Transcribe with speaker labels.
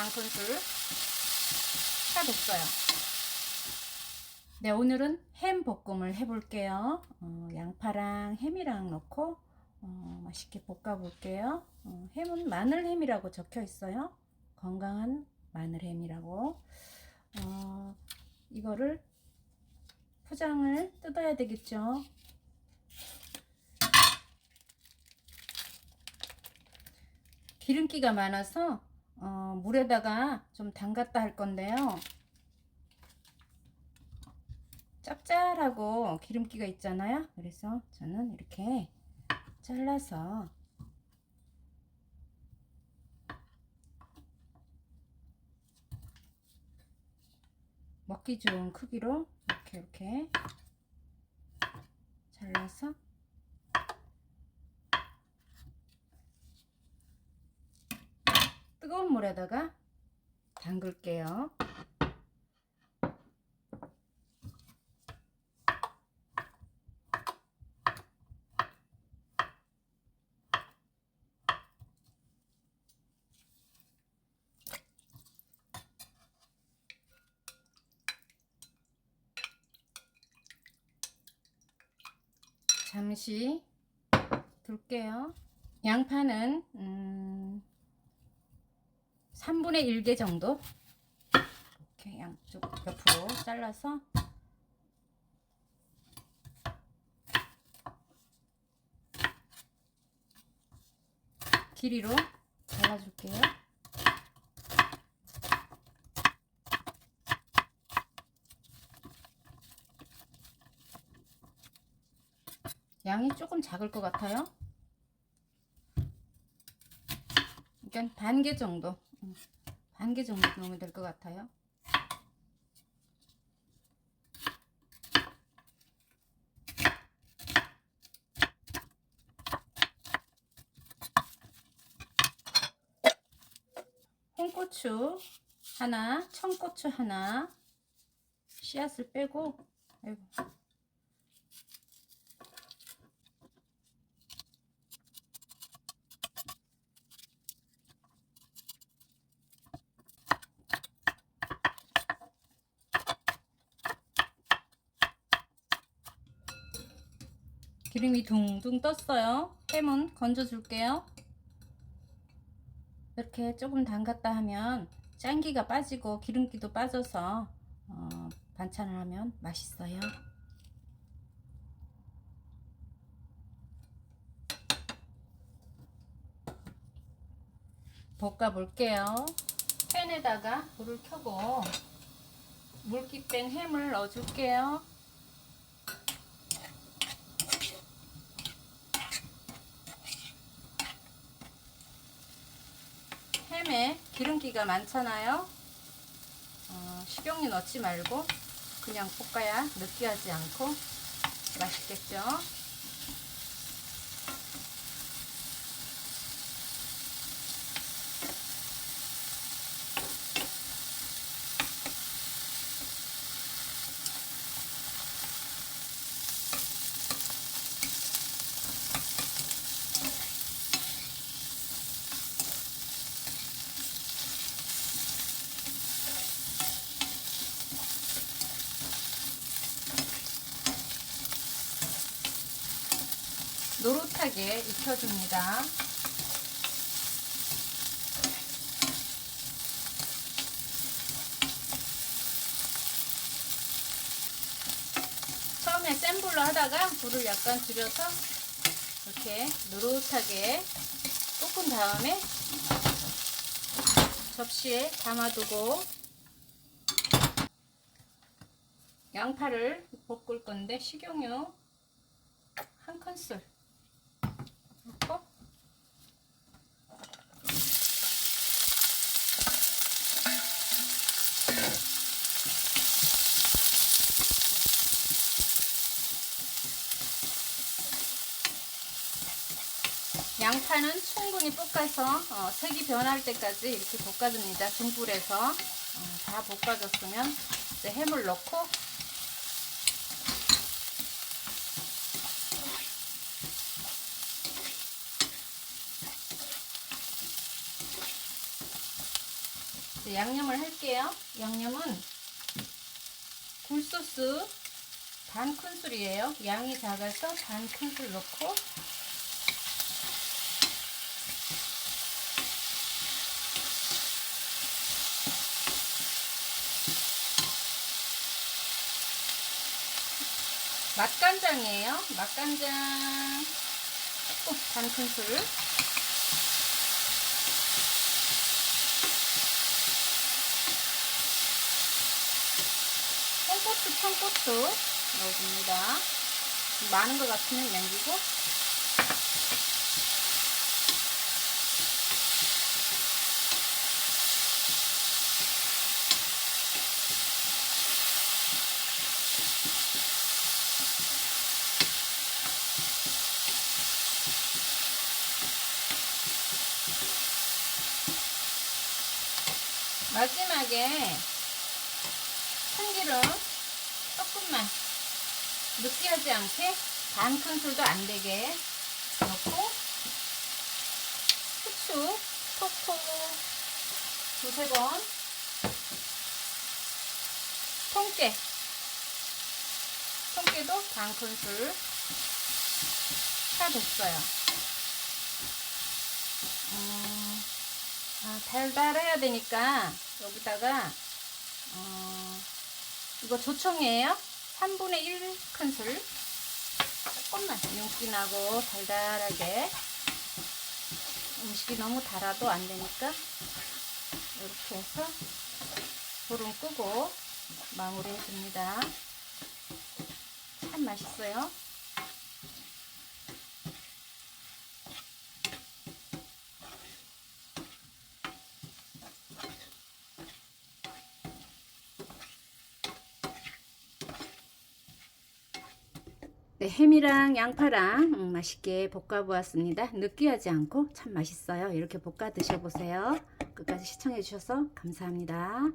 Speaker 1: 반 큰술 다 됐어요. 네, 오늘은 햄 볶음을 해볼게요. 어, 양파랑 햄이랑 넣고 어, 맛있게 볶아볼게요. 어, 햄은 마늘햄이라고 적혀 있어요. 건강한 마늘햄이라고. 어, 이거를 포장을 뜯어야 되겠죠. 기름기가 많아서 어, 물에다가 좀 담갔다 할 건데요. 짭짤하고 기름기가 있잖아요. 그래서 저는 이렇게 잘라서 먹기 좋은 크기로 이렇게 이렇게 잘라서 뜨거운 물에다가 담글게요. 잠시 둘게요. 양파는 음, 3분의 1개 정도 이렇게 양쪽 옆으로 잘라서 길이로 잘라줄게요. 양이 조금 작을 것 같아요. 그러니까 반 개 정도, 반 개 정도 넣으면 될 것 같아요. 홍고추 하나, 청고추 하나, 씨앗을 빼고, 아이고. 기름이 둥둥 떴어요. 햄은 건져줄게요. 이렇게 조금 담갔다 하면 짠기가 빠지고 기름기도 빠져서 어, 반찬을 하면 맛있어요. 볶아 볼게요. 팬에다가 불을 켜고 물기 뺀 햄을 넣어줄게요. 햄에 기름기가 많잖아요. 어, 식용유 넣지 말고 그냥 볶아야 느끼하지 않고 맛있겠죠. 노릇하게 익혀줍니다. 처음에 센 불로 하다가 불을 약간 줄여서 이렇게 노릇하게 볶은 다음에 접시에 담아두고 양파를 볶을 건데 식용유 한 큰술 넣고 양파는 충분히 볶아서 어, 색이 변할 때까지 이렇게 볶아줍니다. 중불에서 어, 다 볶아줬으면 이제 햄을 넣고 양념을 할게요. 양념은 굴소스 반 큰술이에요. 양이 작아서 반 큰술 넣고 맛간장이에요. 맛간장 조금 반 큰술 홍고추, 청고추 넣어줍니다. 많은 것 같으면 남기고 마지막에 참기름 조금만 느끼하지 않게 반 큰술도 안 되게 넣고 후추 톡톡 두세 번 통깨 통깨도 반 큰술 다 됐어요. 음, 아, 달달해야 되니까 여기다가 어, 이거 조청이에요. 3분의 1 큰술. 조금만 윤기 나고 달달하게. 음식이 너무 달아도 안 되니까 이렇게 해서 불은 끄고 마무리 해줍니다. 참 맛있어요. 햄이랑 양파랑 음, 맛있게 볶아 보았습니다. 느끼하지 않고 참 맛있어요. 이렇게 볶아 드셔보세요. 끝까지 시청해 주셔서 감사합니다.